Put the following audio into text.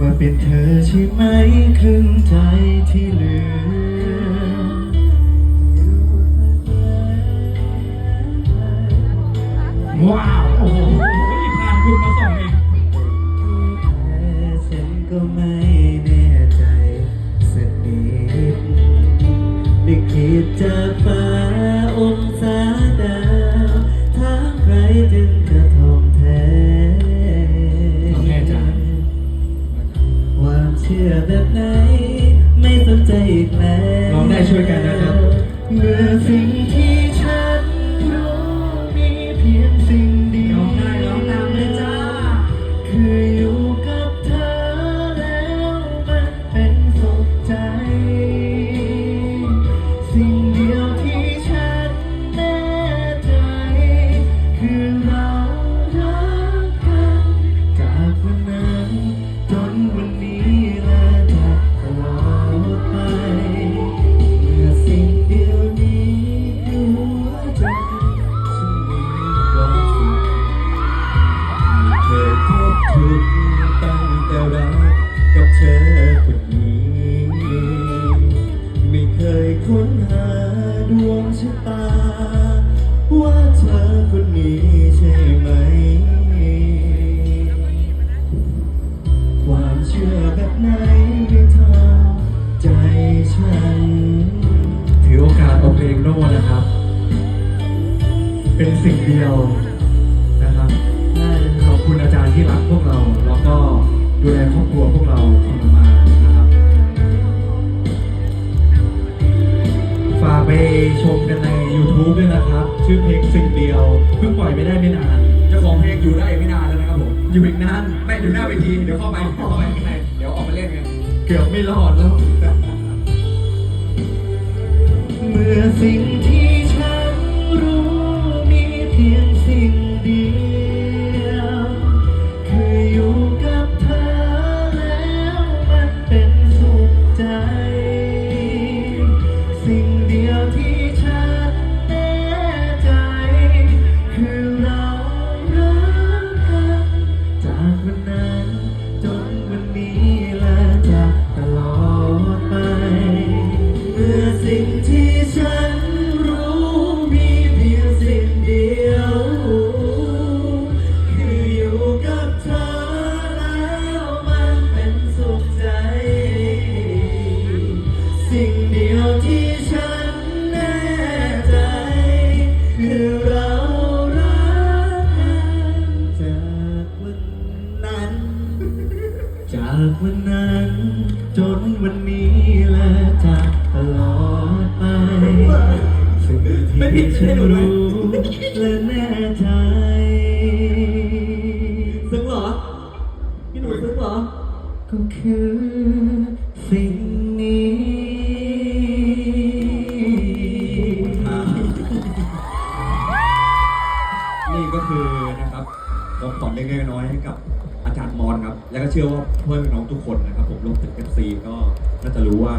ว่าเป็นเธอใช่ไหมครึ่งใจที่เหลือ ว้าว โอ้โหผ่านคุณมาส่งเองฉันก็ไม่แน่ใจสักนิดไม่คิดจะฟ้า ใจอีกแล้วร้องได้ช่วยกันนะครับเมื่อสิ่งที่ เธอคนนี้ ไม่เคยค้นหาดวงชะตา ว่าเธอคนนี้ใช่ไหม ความเชื่อแบบไหนไม่ทำใจฉัน ถือโอกาสเอาเพลงโน่นะครับ เป็นสิ่งเดียวนะครับขอบคุณอาจารย์ที่รักพวกเราแล้วก็ ดูแลครอบครัวพวกเราเสมอมานะครับฝากไปชมกันใน YouTube ด้วยนะครับ ชื่อเพลงสิ่งเดียวเพิ่งปล่อยไม่ได้ไม่นาน เจ้าของเพลงอยู่ได้ไม่นานแล้วนะครับผมอยู่อีกนานไม่อยู่หน้าเวทีเดี๋ยวเข้าไปเดี๋ยวเข้าไปข้างในเดี๋ยวออกมาเล่นกันเกือบไม่รอดแล้ว เมื่อสิ่งากวันนั้น จนวันนี้และจะตลอดไปสิ่งที่ฉันรู้และแน่ใจซึ้งเหรอ พี่หนูซึ้งเหรอ ก็คือสิ่งนี้นี่ก็คือนะครับของขวัญเล็กๆน้อยๆให้กับ จารย์มอนครับ แล้วก็เชื่อว่าเพื่อนน้องทุกคนนะครับ ผมรวมถึงเอฟซีก็น่าจะรู้ว่า